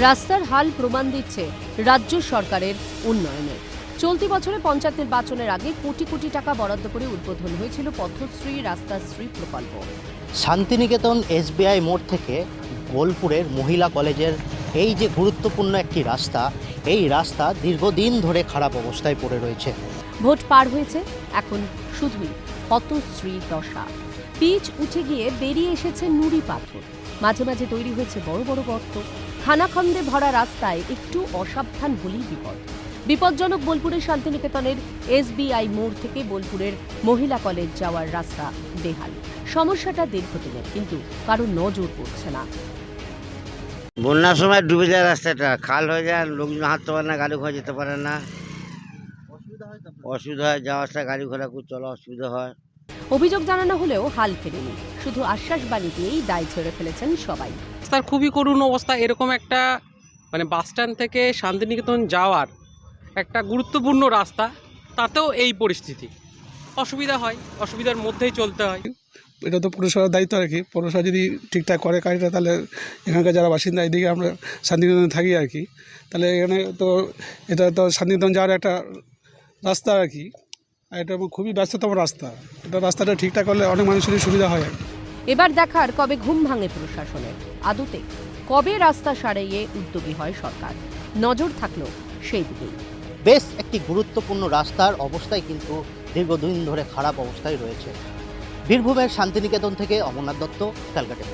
রাস্তার হাল প্রমাণ দিচ্ছে রাজ্য সরকারের উন্নয়নের চলতি বছরে পঞ্চায়েত নির্বাচনের আগে কোটি কোটি টাকা বরাদ্দ করে উদ্বোধন হয়েছিল পথশ্রী রাস্তাশ্রী প্রকল্প। শান্তিনিকেতন এসবিআই মোড় থেকে বোলপুরের মহিলা কলেজের এই যে গুরুত্বপূর্ণ একটি রাস্তা এই রাস্তা দীর্ঘদিন ধরে খারাপ অবস্থায় পড়ে রয়েছে। ভোট পার হয়েছে এখন শুধুই হতশ্রী দশা। পিচ উঠে গিয়ে বেরিয়ে এসেছে নুড়ি পাথর। মাঝে মাঝে তৈরি হয়েছে বড় বড় গর্ত। খানাখন্দে ভরা রাস্তায় একটু অসাবধান হলেই বিপদ। বিপজ্জনক বোলপুরের শান্তিনিকেতনের এসবিআই মোড় থেকে বোলপুরের মহিলা কলেজ যাওয়ার রাস্তা বেহাল। সমস্যাটা দীর্ঘদিনের কিন্তু কারও নজর পড়ছে না। বন্যার সময় ডুবে যায় রাস্তাটা। খাল হয়ে যায় লোকজন হাঁটতে পারে না গাড়ি ঘোড়া যেতে পারে না। অসুবিধা হয় যাওয়া আসা গাড়ি ঘোড়া খুব চলা অসুবিধা হয়। অভিযোগ জানানো হলেও হাল ফেরেনি। শুধু আশ্বাস বাণী দিয়েই দায় ছেড়ে ফেলেছেন সবাই। রাস্তার খুবই করুণ অবস্থা এরকম একটা মানে বাস স্ট্যান্ড থেকে শান্তিনিকেতন যাওয়ার একটা গুরুত্বপূর্ণ রাস্তা তাতেও এই পরিস্থিতি। অসুবিধা হয় অসুবিধার মধ্যেই চলতে হয়। এটা তো পৌরসভার দায়িত্ব আর কি। পৌরসভা যদি ঠিকঠাক করে কাজটা তাহলে এখানকার যারা বাসিন্দা এদিকে আমরা শান্তিনিকেতনে থাকি আর কি। তাহলে এখানে তো এটা তো শান্তিনিকেতন যাওয়ার একটা রাস্তা আর কি। আর এটা খুবই ব্যস্ততম রাস্তা। এটা রাস্তাটা ঠিকঠাক করলে অনেক মানুষেরই সুবিধা হয়। এবার দেখার কবে ঘুম ভাঙে প্রশাসনের। আদতে কবে রাস্তা সারাইয়ে উদ্যোগী হয় সরকার? নজর থাকল সেই দিকেই। বেশ একটি গুরুত্বপূর্ণ রাস্তার অবস্থায় কিন্তু দীর্ঘদিন ধরে খারাপ অবস্থায় রয়েছে। বীরভূমের শান্তিনিকেতন থেকে অমরনাথ দত্ত ক্যালকাটা